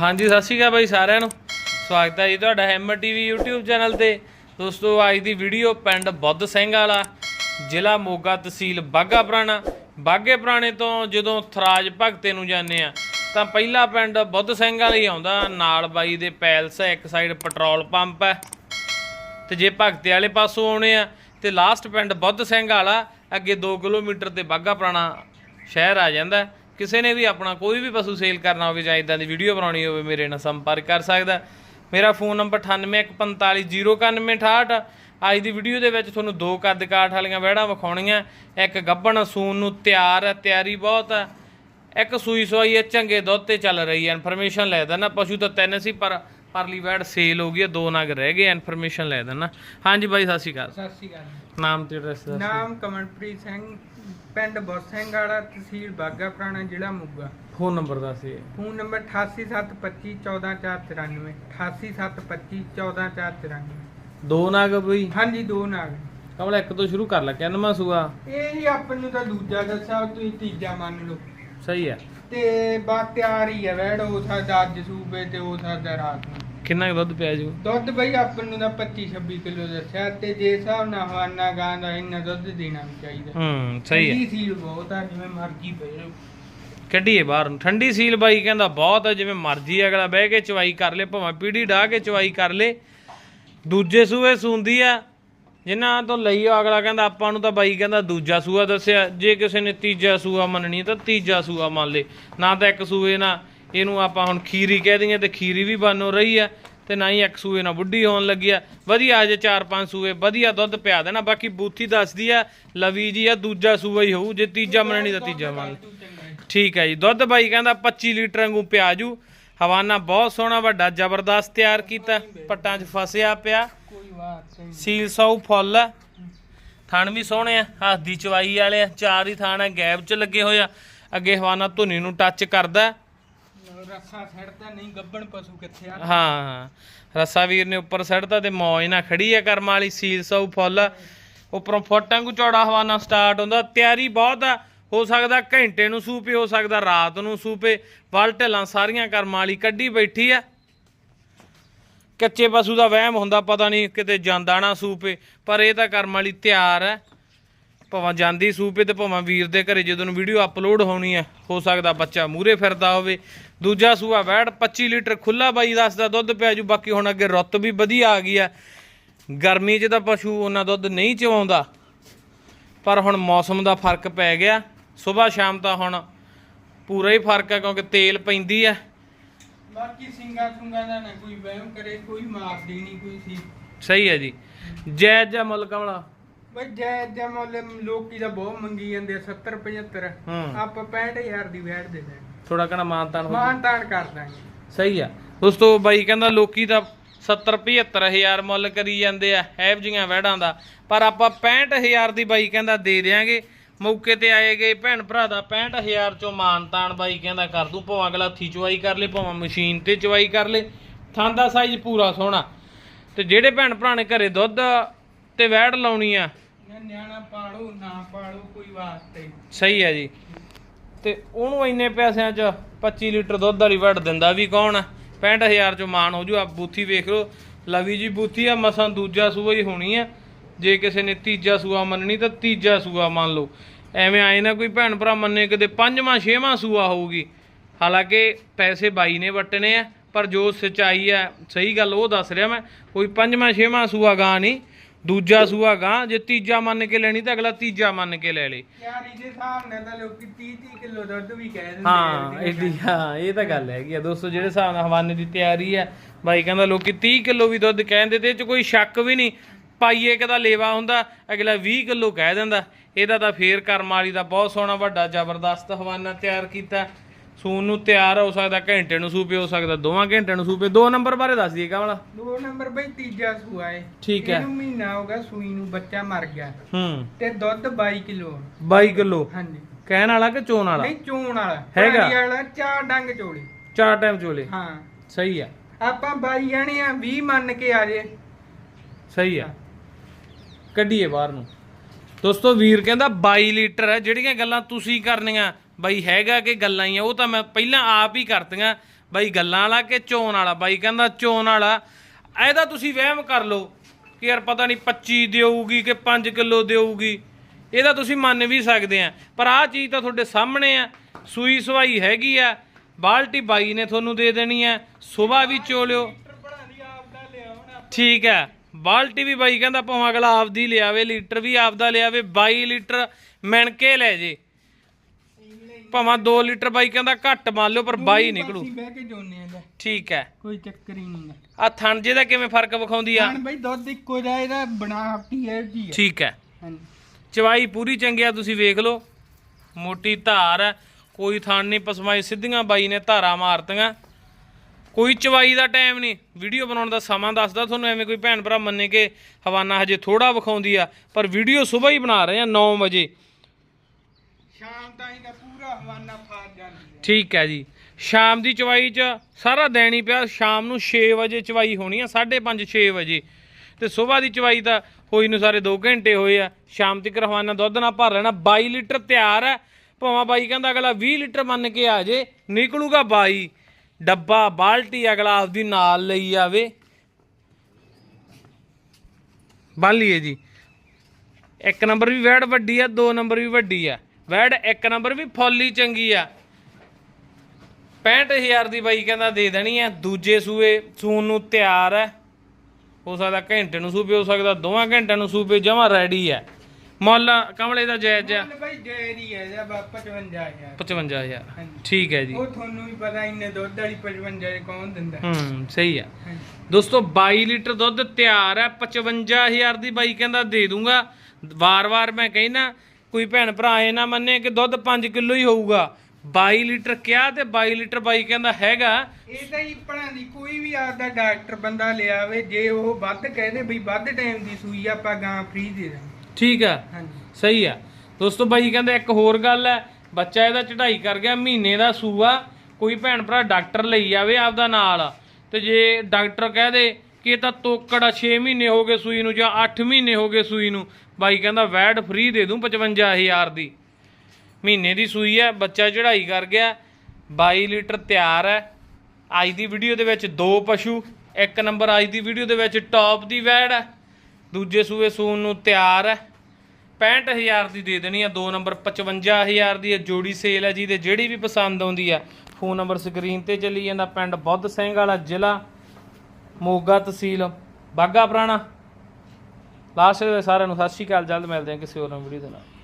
ਹਾਂਜੀ, ਸਤਿ ਸ਼੍ਰੀ ਅਕਾਲ ਬਾਈ ਸਾਰਿਆਂ ਨੂੰ। ਸਵਾਗਤ ਹੈ ਜੀ ਤੁਹਾਡਾ ਹੈਮਰ ਟੀਵੀ YouTube ਚੈਨਲ ਤੇ। ਦੋਸਤੋ, ਅੱਜ ਦੀ ਵੀਡੀਓ ਪਿੰਡ ਬੁੱਧ ਸਿੰਘ ਵਾਲਾ, ਜ਼ਿਲ੍ਹਾ ਮੋਗਾ ਤਹਿਸੀਲ ਬਾਗਾ ਪੁਰਾਣਾ। ਬਾਗੇ ਪੁਰਾਣੇ ਤੋਂ ਜਦੋਂ ਥਰਾਜ ਭਗਤੇ ਨੂੰ ਜਾਂਦੇ ਆ, ਤਾਂ ਪਹਿਲਾ ਪਿੰਡ ਬੁੱਧ ਸਿੰਘ ਵਾਲਾ ਆਉਂਦਾ। ਨਾਲ ਬਾਈ ਦੇ ਪੈਲਸ ਹੈ ਇੱਕ ਸਾਈਡ ਪੈਟਰੋਲ ਪੰਪ ਹੈ ਤੇ ਜੇ ਭਗਤੇ ਵਾਲੇ ਪਾਸੋਂ ਆਉਣੇ ਆ, ਤੇ ਲਾਸਟ ਪਿੰਡ ਬੁੱਧ ਸਿੰਘ ਵਾਲਾ, ਅੱਗੇ 2 ਕਿਲੋਮੀਟਰ ਤੇ ਬਾਗਾ ਪੁਰਾਣਾ ਸ਼ਹਿਰ ਆ ਜਾਂਦਾ। ਕਿਸੇ ਨੇ ਵੀ ਆਪਣਾ ਕੋਈ ਵੀ ਪਸ਼ੂ ਸੇਲ ਕਰਨਾ ਹੋਵੇ ਜਾਂ ਇਦਾਂ ਦੀ ਵੀਡੀਓ ਬਣਾਉਣੀ ਹੋਵੇ, ਮੇਰੇ ਨਾਲ ਸੰਪਰਕ ਕਰ ਸਕਦਾ ਮੇਰਾ ਫੋਨ ਨੰਬਰ 9815409168 ਅੱਜ ਦੀ ਵੀਡੀਓ ਦੇ ਵਿੱਚ ਤੁਹਾਨੂੰ ਦੋ ਕੱਦ ਕਾਠ ਵਾਲੀਆਂ ਵਹਿੜਾਂ ਵਿਖਾਉਣੀਆਂ। ਇੱਕ ਗੱਭਣ ਸੂਨ ਨੂੰ ਤਿਆਰ ਹੈ, ਤਿਆਰੀ ਬਹੁਤ ਹੈ। ਇੱਕ ਸੂਈ ਸਵਾਈ ਹੈ, ਚੰਗੇ ਦੁੱਧ ਤੇ ਚੱਲ ਰਹੀ ਹੈ। ਇਨਫੋਰਮੇਸ਼ਨ ਲੈ ਦੇਣਾ ਪਸ਼ੂ ਤਾਂ ਤਿੰਨ ਸੀ, ਪਰ ਪਰਲੀ ਵੈੜ ਸੇਲ ਹੋ ਗਈ ਹੈ ਦੋ ਨਗ ਰਹਿ ਗਏ ਇਨਫੋਰਮੇਸ਼ਨ ਲੈ ਦੇਣਾ। ਹਾਂਜੀ ਬਾਈ ਸਤਿ ਸ਼੍ਰੀ ਅਕਾਲ। ਸਤਿ ਸ਼੍ਰੀ ਅਕਾਲ ਨਾਮ ਤੇ ਐਡਰੈਸ ਦੱਸ ਨਾਮ ਕਮਲਪ੍ਰੀਤ ਸਿੰਘ ਪਿੰਡ ਵਾਲਾ ਤਹਿਸੀਲ ਬਾਗਾ ਪੁਰਾਣਾ ਜ਼ਿਲ੍ਹਾ ਮੋਗਾ। ਫੋਨ ਨੰਬਰ ਦੱਸ ਜੀ ਫੋਨ ਨੰਬਰ 8872514494 8872514494 ਦੋ ਨਗ ਬਈ? ਹਾਂਜੀ ਦੋ ਨਾਗ। ਕਮਲ ਇੱਕ ਤੋਂ ਸ਼ੁਰੂ ਕਰ ਲੈ ਕਿੰਨਵਾਂ ਸੂਆ? ਇਹ ਹੀ ਆਪਾਂ ਨੂੰ ਤਾਂ ਦੂਜਾ ਦੱਸਿਆ ਤੁਸੀਂ ਤੀਜਾ ਮੰਨ ਲਓ। ਸਹੀ ਹੈ। ਤੇ ਬਾ ਤਿਆਰ ਹੀ ਹੈ ਵੈੜ ਹੋ ਸਕਦਾ ਅੱਜ ਸੂਬੇ ਤੇ ਹੋ ਸਕਦਾ ਰਾਤ ਨੂੰ। ਕਿੰਨਾ ਕੁ ਦੁੱਧ ਪਿਆ ਜੂ ਦੁੱਧ ਬਈ ਆਪਾਂ ਨੂੰ ਤਾਂ 25 26 ਕਿਲੋ ਦੱਸਿਆ ਤੇ ਜੇ ਹਿਸਾਬ ਨਾਲ ਹਵਾਨਾ ਗਾਂ ਦਾ ਇੰਨਾ ਦੁੱਧ ਦੇਣਾ ਵੀ ਚਾਹੀਦਾ। ਹੂੰ ਸਹੀ ਹੈ। ਠੰਡੀ ਸੀਲ ਬਹੁਤ ਆ ਜਿਵੇਂ ਮਰਜ਼ੀ ਰਹੋ ਕੱਢੀਏ ਬਾਹਰ ਨੂੰ। ਠੰਡੀ ਸੀਲ ਬਾਈ ਕਹਿੰਦਾ ਬਹੁਤ ਹੈ ਜਿਵੇਂ ਮਰਜ਼ੀ ਅਗਲਾ ਬਹਿ ਕੇ ਚਵਾਈ ਕਰ ਲੇ ਭਾਵੇਂ ਪੀੜੀ ਢਾ ਕੇ ਚਵਾਈ ਕਰ ਲੇ। ਦੂਜੇ ਸੂਏ ਸੂੰਦੀ ਆ ਜਿਨ੍ਹਾਂ ਤੋਂ ਲਈ ਆ ਅਗਲਾ ਕਹਿੰਦਾ, ਆਪਾਂ ਨੂੰ ਤਾਂ ਬਾਈ ਕਹਿੰਦਾ ਦੂਜਾ ਸੂਆ ਦੱਸਿਆ, ਜੇ ਕਿਸੇ ਨੇ ਤੀਜਾ ਸੂਆ ਮੰਨਣੀ ਤਾਂ ਤੀਜਾ ਸੂਆ ਮੰਨ ਲੇ। ਨਾ ਤਾਂ ਇੱਕ ਸੂਏ ਨਾ ਇਹਨੂੰ ਆਪਾਂ ਹੁਣ ਖੀਰੀ ਕਹਿ ਦਈਏ ਤੇ ਖੀਰੀ ਵੀ ਬਣ ਰਹੀ ਆ ਤੇ ਨਾ ਹੀ ਇੱਕ ਸੂਏ ਨਾਲ ਬੁੱਢੀ ਹੋਣ ਲੱਗੀ ਆ ਵਧੀਆ ਜੇ ਚਾਰ ਪੰਜ ਸੂਏ, ਵਧੀਆ ਦੁੱਧ ਪਿਆ ਦੇਣਾ, ਬਾਕੀ ਬੂਥੀ ਦੱਸਦੀ ਆ ਲਵੀ ਜੀ ਆ ਦੂਜਾ ਸੂਆ ਹੀ ਹੋਊ, ਜੇ ਤੀਜਾ ਮੰਨਣੀ ਤਾਂ ਤੀਜਾ ਮੰਨ ਲੈ। ਠੀਕ ਹੈ ਜੀ, ਦੁੱਧ ਬਾਈ ਕਹਿੰਦਾ 25 ਲੀਟਰ ਵਾਂਗੂ ਪਿਆਜੂ ਹਵਾਨਾ ਬਹੁਤ ਸੋਹਣਾ ਵੱਡਾ ਜ਼ਬਰਦਸਤ ਤਿਆਰ ਕੀਤਾ। ਪੱਟਾਂ 'ਚ ਫਸਿਆ ਪਿਆ। ਕੋਈ ਬਾਤ ਨਹੀਂ ਸੀਲ ਸੌ ਫੁੱਲ। ਥਣ ਵੀ ਸੋਹਣੇ ਆ ਹੱਥ ਦੀ ਚਵਾਈ ਵਾਲੇ ਆ ਚਾਰ ਹੀ ਥਾਣ ਆ ਗੈਪ 'ਚ ਲੱਗੇ ਹੋਏ ਆ। ਅੱਗੇ ਹਵਾਨਾ ਧੁਨੀ ਨੂੰ ਟੱਚ ਕਰਦਾ। ਰੱਸਾ ਛੱਡਦਾ ਨਹੀਂ ਗੱਬਣ ਪਸ਼ੂ ਕਿੱਥੇ ਆ? ਹਾਂ ਰੱਸਾ ਵੀਰ ਨੇ ਉੱਪਰ ਸੜਦਾ ਤੇ ਮੌਜ ਨਾਲ ਖੜੀ ਆ ਕਰਮ ਵਾਲੀ ਸੀਲ ਸੌ ਫੁੱਲ। ਉੱਪਰੋਂ ਫੁੱਟਾਂ ਕੋ ਚੌੜਾ ਹਵਾਨਾ ਸਟਾਰਟ ਹੁੰਦਾ। ਤਿਆਰੀ ਬਹੁਤ ਆ। ਹੋ ਸਕਦਾ ਘੰਟੇ ਨੂੰ ਸੂਪੇ, ਹੋ ਸਕਦਾ ਰਾਤ ਨੂੰ ਸੂਪੇ। ਵਲ ਢਿੱਲਾਂ ਸਾਰੀਆਂ ਕਰਮ ਵਾਲੀ ਕੱਢੀ ਬੈਠੀ ਆ ਕੱਚੇ ਪਸ਼ੂ ਦਾ ਵਹਿਮ ਹੁੰਦਾ, ਪਤਾ ਨਹੀਂ ਕਿਤੇ ਜਾਂਦਾ ਨਾ ਸੂਪੇ, ਪਰ ਇਹ ਤਾਂ ਕਰਮ ਵਾਲੀ ਤਿਆਰ ਹੈ ਭਾਵੇਂ ਜਾਂਦੀ ਸੂਪੇ ਤੇ ਭਾਵੇਂ ਵੀਰ ਦੇ ਘਰੇ ਜਦੋਂ ਵੀਡੀਓ ਅਪਲੋਡ ਹੋਣੀ ਹੈ ਹੋ ਸਕਦਾ ਬੱਚਾ ਮੂਰੇ ਫਿਰਦਾ ਹੋਵੇ। ਦੂਜਾ ਸੂਆ ਵੈੜ 25 ਲੀਟਰ ਖੁੱਲਾ ਬਾਈ ਦੱਸਦਾ ਦੁੱਧ ਪਿਆ ਜੂ, ਬਾਕੀ ਹੁਣ ਅੱਗੇ ਰੁੱਤ ਵੀ ਵਧੀਆ ਆ ਗਈ ਆ ਗਰਮੀ 'ਚ ਤਾਂ ਪਸ਼ੂ ਉਹਨਾਂ ਦੁੱਧ ਨਹੀਂ ਚਵਾਉਂਦਾ, ਪਰ ਹੁਣ ਮੌਸਮ ਦਾ ਫ਼ਰਕ ਪੈ ਗਿਆ। ਸਵੇਰ ਸ਼ਾਮ ਤਾਂ ਹੁਣ ਪੂਰਾ ਹੀ ਫ਼ਰਕ ਹੈ ਕਿਉਂਕਿ ਤੇਲ ਪੈਂਦੀ ਆ ਬਾਕੀ ਸਿੰਗਾ ਸੁੰਗਾ ਦਾ ਨਾ ਕੋਈ ਵਹਿਮ ਕਰੇ ਕੋਈ ਮਾਰਦੀ ਨਹੀਂ ਕੋਈ ਸੀ। ਸਹੀ ਹੈ ਜੀ। ਜਾਇਜ਼ ਜਾਂ ਮੁੱਲ ਕਮਲਾ ਬਈ ਜੈ ਜੈ ਮੁੱਲ ਲੋਕੀ ਦਾ ਬਹੁਤ ਮੰਗੀ ਜਾਂਦੇ ਆ, 70 75 ਹੂੰ। ਆਪਾਂ 65000 ਦੀ ਵੈਟ ਦੇ ਦਾਂਗੇ ਥੋੜਾ ਕਣਾ ਮਾਨਤਾਨ ਹੋ ਮਾਨ ਤਾਨ ਕਰ ਦਾਂਗੇ। ਸਹੀ ਆ ਦੋਸਤੋ ਬਾਈ ਕਹਿੰਦਾ ਲੋਕੀ ਤਾਂ 70 75000 ਮੁੱਲ ਕਰੀ ਜਾਂਦੇ ਆ ਹੈਵ ਜੀਆਂ ਵਹਿੜਾਂ ਦਾ। ਪਰ ਆਪਾਂ 65000 ਦੀ ਬਾਈ ਕਹਿੰਦਾ ਦੇ ਦੇਾਂਗੇ ਮੌਕੇ ਤੇ ਆਏ ਗਏ ਭੈਣ ਭਰਾ ਦਾ 65000 ਚੋਂ ਮਾਨਤਾਨ ਬਾਈ ਕਹਿੰਦਾ ਕਰ ਦੂੰ ਭਾਵੇਂ ਅਗਲਾ ਹੱਥੀ ਚਵਾਈ ਕਰ ਲੇ ਭਾਵੇਂ ਮਸ਼ੀਨ ਤੇ ਚਵਾਈ ਕਰ ਲੇ। ਥਾਂ ਦਾ ਸਾਈਜ਼ ਪੂਰਾ ਸੋਹਣਾ। ਤੇ ਜਿਹੜੇ ਭੈਣ ਭਰਾ ਨੇ ਘਰੇ ਦੁੱਧ ਤੇ ਵਹਿੜ ਲਾਉਣੀ ਆ ਨਿਆਣਾ ਪਾਲੋ ਨਾ ਪਾਲੋ ਕੋਈ ਵਾਸਤੇ ਸਹੀ ਹੈ ਜੀ। ਤੇ ਉਹਨੂੰ ਇੰਨੇ ਪੈਸਿਆਂ 'ਚ 25 ਲੀਟਰ ਦੁੱਧ ਵਾਲੀ ਵੜ ਦਿੰਦਾ ਵੀ ਕੌਣ ਆ? 65000 'ਚ ਮਾਨ ਹੋ ਜੂ ਆ ਬੂਥੀ ਵੇਖ ਲਓ। ਲਵੀ ਜੀ ਬੂਥੀ ਆ ਮਸਾਂ ਦੂਜਾ ਸੂਆ ਹੀ ਹੋਣੀ ਆ। ਜੇ ਕਿਸੇ ਨੇ ਤੀਜਾ ਸੂਆ ਮੰਨਣੀ ਤਾਂ ਤੀਜਾ ਸੂਆ ਮੰਨ ਲਓ। ਐਵੇਂ ਆਏ ਨਾ ਕੋਈ ਭੈਣ ਭਰਾ ਮੰਨੇ ਕਿਤੇ ਪੰਜਵਾਂ ਛੇਵਾਂ ਸੂਆ ਹੋਊਗੀ। ਹਾਲਾਂਕਿ ਪੈਸੇ ਬਾਈ ਨੇ ਵਟਣੇ ਆ ਪਰ ਜੋ ਸਚਾਈ ਆ ਸਹੀ ਗੱਲ ਉਹ ਦੱਸ ਰਿਹਾ ਮੈਂ ਕੋਈ ਪੰਜਵਾਂ ਛੇਵਾਂ ਸੂਆ ਗਾਂ ਨਹੀਂ। ਦੂਜਾ ਸੂਆ ਗਾਂ ਜੇ ਤੀਜਾ ਮੰਨ ਕੇ ਲੈਣੀ ਤਾਂ ਅਗਲਾ ਤੀਜਾ ਮੰਨ ਕੇ ਲੈ ਲੇ। ਯਾਰ ਇਹਦੇ ਹਿਸਾਬ ਨਾਲ ਤਾਂ ਲੋਕੀ 30 30 ਕਿਲੋ ਦੁੱਧ ਵੀ ਕਹਿ ਦਿੰਦੇ ਹਾਂ ਇਹਦੀ ਹਾਂ। ਇਹ ਤਾਂ ਗੱਲ ਹੈਗੀ ਆ। ਦੋਸਤੋ ਜਿਹੜੇ ਹਿਸਾਬ ਨਾਲ ਹਵਾਨੇ ਦੀ ਤਿਆਰੀ ਆ ਬਾਈ ਕਹਿੰਦਾ ਲੋਕੀ 30 ਕਿਲੋ ਵੀ ਦੁੱਧ ਕਹਿੰਦੇ ਤੇ ਇਹ ਚ ਕੋਈ ਸ਼ੱਕ ਵੀ ਨਹੀਂ। ਪਾਈਏ ਕਦਾ ਲੇਵਾ ਹੁੰਦਾ ਅਗਲਾ 20 ਕਿਲੋ ਕਹਿ ਦਿੰਦਾ। ਇਹਦਾ ਤਾਂ ਫੇਰ ਕਰਮ ਵਾਲੀ ਦਾ ਬਹੁਤ ਸੋਹਣਾ ਵੱਡਾ ਜ਼ਬਰਦਸਤ ਹਵਾਨਾ ਤਿਆਰ ਕੀਤਾ। ਸੂਨ ਨੂੰ ਤਿਆਰ ਹੋ ਸਕਦਾ ਘੰਟੇ ਨੂੰ ਸੂਪੇ ਹੋ ਸਕਦਾ ਦੋਵਾਂ ਘੰਟਿਆਂ ਨੂੰ ਸੂਪੇ। ਦੋ ਨੰਬਰ ਬਾਰੇ ਦੱਸ ਦਈਏ ਕਾਵਲਾ ਦੋ ਨੰਬਰ ਬਈ ਤੀਜਾ ਸੂਆ ਏ। ਠੀਕ ਹੈ। ਇਹਨੂੰ ਮਹੀਨਾ ਹੋ ਗਿਆ ਸੂਈ ਨੂੰ ਬੱਚਾ ਮਰ ਗਿਆ। ਹੂੰ। ਤੇ ਦੁੱਧ 22 ਕਿਲੋ। 22 ਕਿਲੋ। ਹਾਂਜੀ। ਕਹਿਣ ਵਾਲਾ ਕਿ ਚੋਣ ਵਾਲਾ? ਨਹੀਂ ਚੂਣ ਵਾਲਾ। ਹੈਗਾ। ਵਾਲਾ ਚਾਰ ਡੰਗ ਚੋਲੀ। ਚਾਰ ਟਾਈਮ ਚੋਲੇ। ਹਾਂ। ਸਹੀ ਆ। ਆਪਾਂ 22 ਜਾਣੇ ਆ 20 ਮੰਨ ਕੇ ਆ ਜੇ। ਸਹੀ ਆ। ਕੱਢੀਏ ਬਾਹਰ ਨੂੰ। ਦੋਸਤੋ, ਵੀਰ ਕਹਿੰਦਾ 22 ਲੀਟਰ ਹੈ, ਜਿਹੜੀਆਂ ਗੱਲਾਂ ਤੁਸੀਂ ਕਰਨੀਆਂ, ਬਾਈ ਹੈਗਾ ਕਿ ਗੱਲਾਂ ਹੀ ਆ, ਉਹ ਤਾਂ ਮੈਂ ਪਹਿਲਾਂ ਆਪ ਹੀ ਕਰਤੀਆਂ। ਬਾਈ ਗੱਲਾਂ ਵਾਲਾ ਕਿ ਚੋਣ ਵਾਲਾ? ਬਾਈ ਕਹਿੰਦਾ ਚੋਣ ਵਾਲਾ। ਇਹਦਾ ਤੁਸੀਂ ਵਹਿਮ ਕਰ ਲਓ ਕਿ ਯਾਰ ਪਤਾ ਨਹੀਂ 25 ਦੇਊਗੀ ਕਿ 5 ਕਿਲੋ ਦੇਊਗੀ। ਇਹਦਾ ਤੁਸੀਂ ਮੰਨ ਵੀ ਸਕਦੇ ਆ। ਪਰ ਆਹ ਚੀਜ਼ ਤਾਂ ਤੁਹਾਡੇ ਸਾਹਮਣੇ ਆ। ਸੂਈ ਸਵਾਈ ਹੈਗੀ ਆ। ਬਾਲਟੀ ਬਾਈ ਨੇ ਤੁਹਾਨੂੰ ਦੇ ਦੇਣੀ ਆ। ਸਵੇਰ ਵੀ ਚੋਲਿਓ। ਬਣਾ ਠੀਕ ਹੈ। ਬਾਲਟੀ ਵੀ ਬਾਈ ਕਹਿੰਦਾ ਭਾਵੇਂ ਅਗਲਾ ਆਪਦੀ ਲਿਆਵੇ ਲੀਟਰ ਵੀ ਆਪਦਾ ਲਿਆਵੇ 22 ਲੀਟਰ ਮਿਣ ਕੇ ਲੈ ਜੇ। ਭਾਵੇਂ 2 ਲੀਟਰ ਬਾਈ ਕਹਿੰਦਾ ਘੱਟ ਮੰਨ ਲਿਓ ਪਰ 22 ਨਿਕਲੂ। ਅਸੀਂ ਬਹਿ ਕੇ ਜੋਨੇ ਆ ਲੈ ਠੀਕ ਹੈ। ਕੋਈ ਚੱਕਰ ਹੀ ਨਹੀਂ ਆ ਥਣ ਜੇ ਦਾ ਕਿਵੇਂ ਫ਼ਰਕ ਵਿਖਾਉਂਦੀ ਆ? ਬਈ ਦੁੱਧ ਇੱਕੋ ਜਿਹਾ ਇਹਦਾ ਬਣਾਵਟੀ ਹੈ ਜੀ ਠੀਕ ਹੈ। ਹਾਂਜੀ। ਚਵਾਈ ਪੂਰੀ ਚੰਗੀ ਆ ਤੁਸੀਂ ਵੇਖ ਲਓ। ਮੋਟੀ ਧਾਰ ਕੋਈ ਥਣ ਨਹੀਂ ਪਸਮਾਈ ਸਿੱਧੀਆਂ ਬਾਈ ਨੇ ਧਾਰਾਂ ਮਾਰਤੀਆਂ। ਕੋਈ ਚਵਾਈ ਦਾ ਟਾਈਮ ਨਹੀਂ। ਵੀਡੀਓ ਬਣਾਉਣ ਦਾ ਸਮਾਂ ਦੱਸਦਾ ਤੁਹਾਨੂੰ ਐਵੇਂ ਕੋਈ ਭੈਣ ਭਰਾ ਮੰਨੇ ਕਿ ਹਵਾਨਾ ਹਜੇ ਥੋੜਾ ਵਿਖਾਉਂਦੀ ਆ ਪਰ ਵੀਡੀਓ ਸਵੇਰ ਹੀ ਬਣਾ ਰਹੇ ਆ 9 ਵਜੇ। ਸ਼ਾਮ ਤਾਈਂ ਦਾ ਪੂਰਾ ਹਵਾਨਾ ਫਾੜ ਜਾਂਦੀ ਹੈ। ਠੀਕ ਹੈ ਜੀ। ਸ਼ਾਮ ਦੀ ਚਵਾਈ 'ਚ ਸਾਰਾ ਦਿਨ ਹੀ ਪਿਆ ਸ਼ਾਮ ਨੂੰ 6 ਵਜੇ ਚਵਾਈ ਹੋਣੀ ਆ 5:30 6 ਵਜੇ। ਤੇ ਸਵੇਰ ਦੀ ਚਵਾਈ ਤਾਂ ਹੋਈ ਨੂੰ ਸਾਰੇ 2 ਘੰਟੇ ਹੋਏ ਆ। ਸ਼ਾਮ ਤੱਕ ਰਵਾਨਾ ਦੁੱਧ ਨਾਲ ਭਰ ਲੈਣਾ 22 ਲੀਟਰ ਤਿਆਰ ਹੈ। ਭਾਵੇਂ ਬਾਈ ਕਹਿੰਦਾ ਅਗਲਾ 20 ਲੀਟਰ ਮੰਨ ਕੇ ਆ ਜੇ ਨਿਕਲੂਗਾ 22 ਡੱਬਾ ਬਾਲਟੀ ਅਗਲਾ ਆਪਦੀ ਨਾਲ ਲਈ ਆਵੇ। ਬਾਲੀਏ ਜੀ। ਇੱਕ ਨੰਬਰ ਵੀ ਵੈੜ ਵੱਡੀ ਆ, ਦੋ ਨੰਬਰ ਵੀ ਵੱਡੀ ਆ। ਵੈੜ ਇੱਕ ਨੰਬਰ ਵੀ ਫੁੱਲ ਚੰਗੀ ਆ। 65000 ਦੀ ਬਾਈ ਕਹਿੰਦਾ ਦੇ ਦੇਣੀ ਆ। ਦੂਜੇ ਸੂਏ ਸੂਨ ਨੂੰ ਤਿਆਰ ਹੈ ਹੋ ਸਕਦਾ ਘੰਟੇ ਨੂੰ ਸੂਪੇ, ਹੋ ਸਕਦਾ ਦੋਵਾਂ ਘੰਟਿਆਂ ਨੂੰ ਸੂਪੇ, ਜਮਾ ਰੈਡੀ ਹੈ ਮੁੱਲ ਕਮਲੇ ਦਾ ਜਾਇਜ਼ ਆ ਮੁੱਲ ਬਈ ਡੇਰੀ ਹੈ ਜਾਂ 55000 55000 ਹਾਂਜੀ। ਠੀਕ ਹੈ ਜੀ। ਉਹ ਤੁਹਾਨੂੰ ਵੀ ਪਤਾ ਇੰਨੇ ਦੁੱਧ ਵਾਲੀ 55 ਕੌਣ ਦਿੰਦਾ। ਹੂੰ ਸਹੀ ਆ। ਹਾਂਜੀ। ਦੋਸਤੋ 22 ਲੀਟਰ ਦੁੱਧ ਤਿਆਰ ਹੈ 55000 ਦੀ ਬਾਈ ਕਹਿੰਦਾ ਦੇ ਦੂੰਗਾ। ਵਾਰ-ਵਾਰ ਮੈਂ ਕਹਿਣਾ ਕੋਈ ਭੈਣ ਭਰਾ ਇਹ ਨਾ ਮੰਨੇ ਕਿ ਦੁੱਧ 5 ਕਿਲੋ ਹੀ ਹੋਊਗਾ। 22 ਲੀਟਰ ਕਿਹਾ ਤੇ 22 ਲੀਟਰ ਬਾਈ ਕਹਿੰਦਾ ਹੈਗਾ। ਇਹ ਤਾਂ ਹੀ ਭਣਾ ਦੀ ਕੋਈ ਵੀ ਆਪਦਾ ਡਾਕਟਰ ਬੰਦਾ ਲਿਆਵੇ ਜੇ ਉਹ ਵੱਧ ਕਹਦੇ ਬਈ ਵੱਧ ਟਾਈਮ ਦੀ ਸੂਈ ਆਪਾਂ ਗਾਂ ਫ੍ਰੀ ਦੇ ਦਾਂਗੇ ਠੀਕ ਆ? ਹਾਂਜੀ। ਸਹੀ ਆ। ਦੋਸਤੋ ਬਾਈ ਕਹਿੰਦਾ ਇੱਕ ਹੋਰ ਗੱਲ ਹੈ ਬੱਚਾ ਇਹਦਾ ਚੜਾਈ ਕਰ ਗਿਆ ਮਹੀਨੇ ਦਾ ਸੂਆ ਕੋਈ ਭੈਣ ਭਰਾ ਡਾਕਟਰ ਲਈ ਜਾਵੇ ਆਪਦਾ ਨਾਲ। ਤੇ ਜੇ ਡਾਕਟਰ ਕਹਿ ਦੇ ਕਿ ਇਹ ਤਾਂ ਤੋਕੜ ਆ 6 ਮਹੀਨੇ ਹੋ ਗਏ ਸੂਈ ਨੂੰ ਜਾਂ 8 ਮਹੀਨੇ ਹੋ ਗਏ ਸੂਈ ਨੂੰ ਬਾਈ ਕਹਿੰਦਾ ਵੈਡ ਫ੍ਰੀ ਦੇ ਦੂੰ 55000 ਦੀ। ਮਹੀਨੇ ਦੀ ਸੂਈ ਹੈ ਬੱਚਾ ਚੜਾਈ ਕਰ ਗਿਆ 22 ਲੀਟਰ ਤਿਆਰ ਹੈ। ਅੱਜ ਦੀ ਵੀਡੀਓ ਦੇ ਵਿੱਚ ਦੋ ਪਸ਼ੂ ਇੱਕ ਨੰਬਰ ਅੱਜ ਦੀ ਵੀਡੀਓ ਦੇ ਵਿੱਚ ਟੌਪ ਦੀ ਵੈੜ ਹੈ ਦੂਜੇ ਸੂਏ ਸੂਣ ਨੂੰ ਤਿਆਰ ਹੈ। 65000 ਦੀ ਦੇ ਦੇਣੀ ਆ, ਦੋ ਨੰਬਰ 55000 ਦੀ ਹੈ ਜੋੜੀ ਸੇਲ ਹੈ ਜੀ ਤੇ ਜਿਹੜੀ ਵੀ ਪਸੰਦ ਆਉਂਦੀ ਆ। ਫੋਨ ਨੰਬਰ ਸਕਰੀਨ ਤੇ ਚੱਲੀ ਜਾਂਦਾ, ਪਿੰਡ ਬੁੱਧ ਸਿੰਘ ਵਾਲਾ ਜ਼ਿਲ੍ਹਾ, ਮੋਗਾ ਤਹਿਸੀਲ ਬਾਗਾ ਪੁਰਾਣਾ। ਲਾਸਟ ਸਾਰਿਆਂ ਨੂੰ ਸਤਿ ਸ਼੍ਰੀ ਅਕਾਲ, ਜਲਦ ਮਿਲਦੇ ਹਾਂ ਕਿਸੇ ਹੋਰ ਵੀਡੀਓ ਦੇ ਨਾਲ।